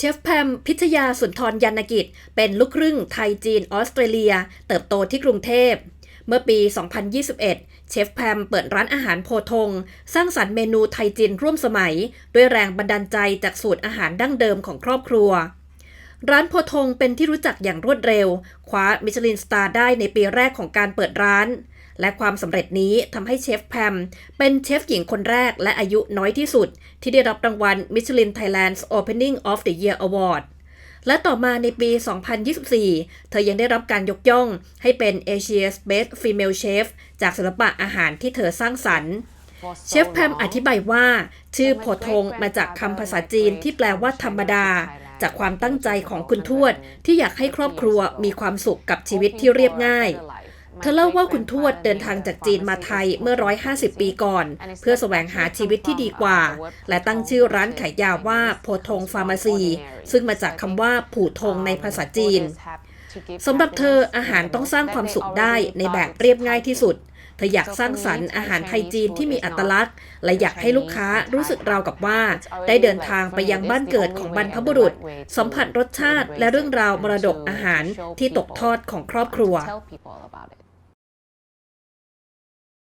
เชฟแพมพิทยาสุนทรยานกิจ เป็นลูกครึ่งไทยจีนออสเตรเลีย เติบโตที่กรุงเทพ เมื่อปี 2021 เชฟแพมเปิดร้านอาหารโพธงสร้างสรรค์เมนูไทยจีนร่วมสมัย ด้วยแรงบันดาลใจจากสูตรอาหารดั้งเดิมของครอบครัว ร้านโพธงเป็นที่รู้จักอย่างรวดเร็ว คว้ามิชลินสตาร์ได้ในปีแรกของการเปิดร้าน และความสำเร็จนี้ทำให้เชฟแพมเป็นเชฟหญิงคนแรกและอายุน้อยที่สุด ที่ได้รับรางวัล Michelin Thailand's Opening of the Year Award และต่อมาในปี 2024 เธอยังได้รับการยกย่องให้เป็น Asia's Best Female Chef จากศิลปะอาหารที่เธอสร้างสรรค์เชฟแพมอธิบายว่า ชื่อโพธงมาจากคำภาษาจีนที่แปลว่าธรรมดา จากความตั้งใจของคุณทวด ที่อยากให้ครอบครัวมีความสุขกับชีวิตที่เรียบง่าย เธอเล่าว่าคุณทวดเดินทางจากจีนมาไทยเมื่อ 150 ปีก่อน เพื่อแสวงหาชีวิตที่ดีกว่า และตั้งชื่อร้านขายยาว่าโพธงฟาร์มาซี ซึ่งมาจากคำว่าผู่ธงในภาษาจีนสำหรับเธออาหารต้องสร้างความสุขได้ในแบบเรียบง่ายที่สุด เธออยากสร้างสรรค์อาหารไทยจีนที่มีอัตลักษณ์ และอยากให้ลูกค้ารู้สึกราวกับว่า ได้เดินทางไปยังบ้านเกิดของบรรพบุรุษ สัมผัสรสชาติและเรื่องราวมรดกอาหารที่ตกทอดของครอบครัว